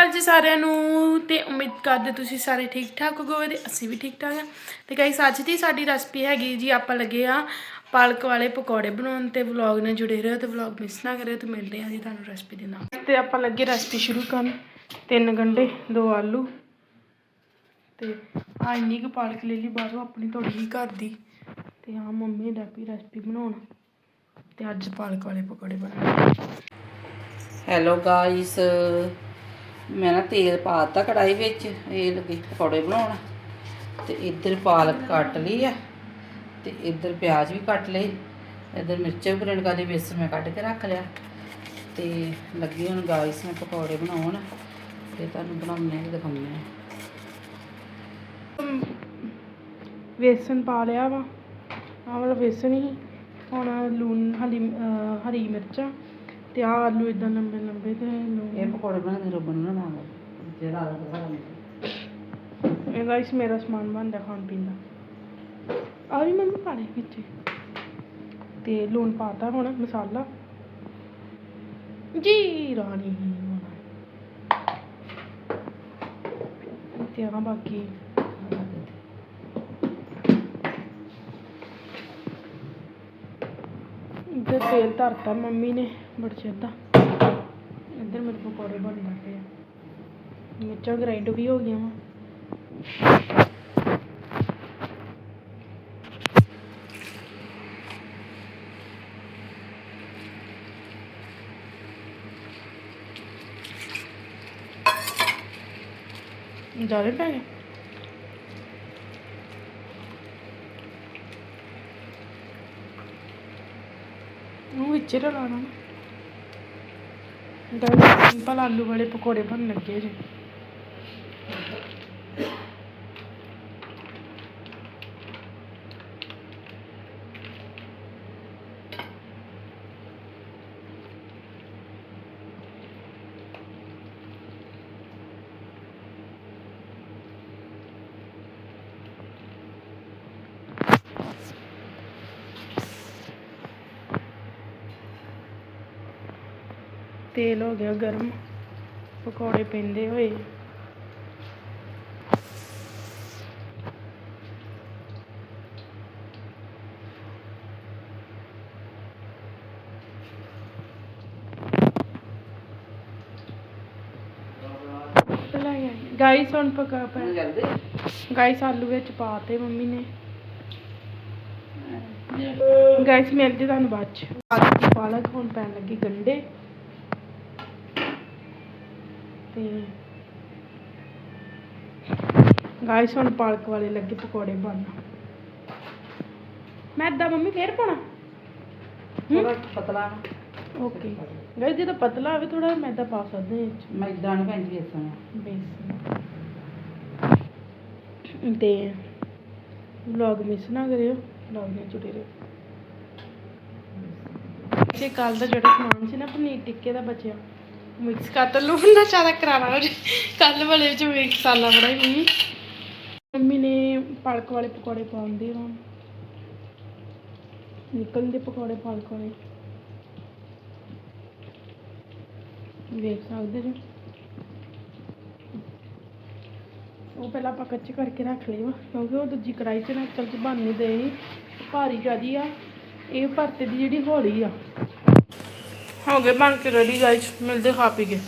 ਅਕਾਲ ਜੀ ਸਾਰਿਆਂ ਨੂੰ ਤੇ ਉਮੀਦ ਕਰਦੇ ਤੁਸੀਂ ਸਾਰੇ ਠੀਕ ਠਾਕ ਹੋਵੋਗੇ ਤੇ ਅਸੀਂ ਵੀ ਠੀਕ ਠਾਕ ਹਾਂ। ਤੇ ਗਾਇਸ ਅੱਜ ਦੀ ਸਾਡੀ ਰੈਸਪੀ ਹੈਗੀ ਜੀ, ਆਪਾਂ ਲੱਗੇ ਆ ਪਾਲਕ ਵਾਲੇ ਪਕੌੜੇ ਬਣਾਉਣ ਤੇ ਵਲੌਗ ਨਾਲ ਜੁੜੇ ਰਹੋ ਤੇ ਵਲੌਗ ਮਿਸ ਨਾ ਕਰਿਓ ਤੇ ਮਿਲਦੇ ਆ ਜੀ ਤੁਹਾਨੂੰ ਰੈਸਪੀ ਦੇ ਨਾਲ। ਤੇ ਆਪਾਂ ਲੱਗੇ ਰੈਸਪੀ ਸ਼ੁਰੂ ਕਰਨ। ਤਿੰਨ ਗੰਢੇ, ਦੋ ਆਲੂ ਤੇ ਆ ਇੰਨੀ ਕੁ ਪਾਲਕ ਲੈ ਲਈ, ਬਾਹਰੋਂ ਆਪਣੀ ਥੋੜੀ ਜਿਹੀ ਘਰ ਦੀ। ਤੇ ਆ ਮੰਮੀ ਨੇ ਵੀ ਰੈਸਪੀ ਬਣਾਉਣ। ਤੇ ਅੱਜ ਪਾਲਕ ਵਾਲੇ ਪਕੌੜੇ ਬਣਾਉਣੇ। ਹੈਲੋ ਗਾਇਸ ਮੈਂ ਨਾ ਤੇਲ ਪਾਤਾ ਕੜਾਈ ਵਿੱਚ, ਇਹ ਲੱਗੇ ਪਕੌੜੇ ਬਣਾਉਣ। ਤੇ ਇੱਧਰ ਪਾਲਕ ਕੱਟ ਲਈ ਆ, ਤੇ ਇੱਧਰ ਪਿਆਜ਼ ਵੀ ਕੱਟ ਲਏ। ਇੱਧਰ ਮਿਰਚਾਂ ਵੀ ਗ੍ਰੈਂਡ ਕਰ ਲਈ ਬੇਸਨ ਮੈਂ ਕੱਢ ਕੇ ਰੱਖ ਲਿਆ। ਤੇ ਲੱਗੀ ਹੁਣ ਗਾਇਸ ਮੈਂ ਪਕੌੜੇ ਬਣਾਉਣ, ਤੇ ਤੁਹਾਨੂੰ ਬਣਾਉਣੇ ਆ ਤੇ ਦਿਖਾਉਂਦੇ ਆ ਵੇਸਨ ਪਾ ਲਿਆ ਵਾ। ਆਹ ਵਾਲਾ ਵੇਸਨ ਹੀ, ਹੁਣ ਲੂਣ ਹਰੀ ਹਰੀ ਮਿਰਚਾਂ ਤੇ ਆਹ ਆਲੂ ਇਦਾਂ ਲੰਬੇ ਲੰਬੇ ਤੇ ਇਹ ਲੂਣ ਪਕੌੜੇ ਬਣਾਉਂਦੇ ਰੋਬਨ ਨੂੰ ਨਾ। ਨਾਲ ਜਿਹੜਾ ਆਲੂ ਦਾ ਇਹ ਗਾਇਸ ਮੇਰਾ ਸਮਾਨ ਬਣਦਾ ਖਾਣ ਪੀਣ ਦਾ। ਆ ਵੀ ਮੰਮੀ ਪਾ ਲੈ ਵਿੱਚ। ਤੇ ਲੂਣ ਪਾਤਾ ਹੁਣ ਮਸਾਲਾ। ਜੀ ਰਾਣੀ। ਤੇ ਆ ਬਾਕੀ ਇੱਧਰ ਤੇਲ ਧਰਤਾ ਮੰਮੀ ਨੇ, ਬੜ ਚਿਰ ਦਾ ਇੱਧਰ ਮੇਰੇ ਪਕੌੜੇ ਬਣ ਲੱਗੇ ਆ। ਮਿਰਚਾਂ ਗ੍ਰਾਈਂਡ ਵੀ ਹੋ ਗਈਆਂ ਵਾ। ਜ਼ਿਆਦਾ ਪੈ ਗਏ? ਉਹ ਵਿੱਚ ਰਲਾਣਾ ਨਾ ਸਿੰਪਲ ਆਲੂ ਵਾਲੇ ਪਕੌੜੇ ਬਣਨ ਲੱਗੇ ਜੀ। ਤੇਲ ਹੋ ਗਿਆ ਗਰਮ ਪਕੌੜੇ ਪੈਂਦੇ ਹੋਏ। ਗਾਈਸ ਹੁਣ ਪਕਾ ਪਾ ਗਾਈਸ ਆਲੂ ਵਿੱਚ ਪਾਤੇ ਮੰਮੀ ਨੇ। ਗਾਈਸ ਮਿਲਦੇ ਤੁਹਾਨੂੰ ਬਾਅਦ ਚ। ਪਾਲਕ ਹੁਣ ਪੈਣ ਲੱਗੀ ਗੰਡੇ। ਤੇ ਗਾਈਸ ਹੁਣ ਪਾਲਕ ਵਾਲੇ ਲੱਗੇ ਪਕੌੜੇ ਬਣਨ। ਮੈਦਾ ਮੰਮੀ ਫੇਰ ਪਾਉਣਾ? ਥੋੜਾ ਪਤਲਾ। ਓਕੇ ਗਾਈਸ ਜੇ ਤਾਂ ਪਤਲਾ ਹੋਵੇ ਥੋੜਾ ਮੈਦਾ ਪਾ ਸਕਦੇ ਹਾਂ ਮੈਦਾਂ ਬੇਸਨ। ਤੇ ਵਲੌਗ ਮਿਸ ਨਾ ਕਰਿਓ। ਵਲੌਗ ਨਾਲ ਜੁੜੇ ਰਹੋ ਜੇ ਕੱਲ ਦਾ ਜਿਹੜਾ ਸਮਾਨ ਸੀ ਨਾ ਪਨੀਰ ਟਿੱਕੇ ਦਾ ਬਚਿਆ। ਮਿਕਸ ਕਰਤਾ ਲੂਣ ਦਾ ਜ਼ਿਆਦਾ ਕਰਾਣਾ ਕੱਲ ਵਾਲੇ ਵਿੱਚ ਮਿਕਸ ਮਸਾਲਾ ਬੜਾ ਹੀ ਮੰਮੀ ਮੰਮੀ ਨੇ ਪਾਲਕ ਵਾਲੇ ਪਕੌੜੇ ਪਾਉਂਦੇ ਹੁਣ ਨਿਕਲਦੇ ਪਕੌੜੇ ਪਾਲਕ ਵਾਲੇ। ਵੇਖ ਸਕਦੇ ਜੀ। ਉਹ ਪਹਿਲਾਂ ਆਪਾਂ ਕੱਚੇ ਕਰਕੇ ਰੱਖ ਲਈ ਵਾ, ਕਿਉਂਕਿ ਉਹ ਦੂਜੀ ਕੜਾਈ 'ਚ ਨਾ ਅਸਲ 'ਚ ਬਣ ਨਹੀਂ ਦੇ ਭਾਰੀ ਜ਼ਿਆਦੀ ਆ। ਇਹ ਭਰਤੇ ਦੀ ਜਿਹੜੀ ਹੌਲੀ ਆ। ਹੋ ਗਏ ਬਣ ਕੇ ਰੈਡੀ ਗਾਇਸ ਮਿਲਦੇ ਖਾ ਪੀ ਕੇ।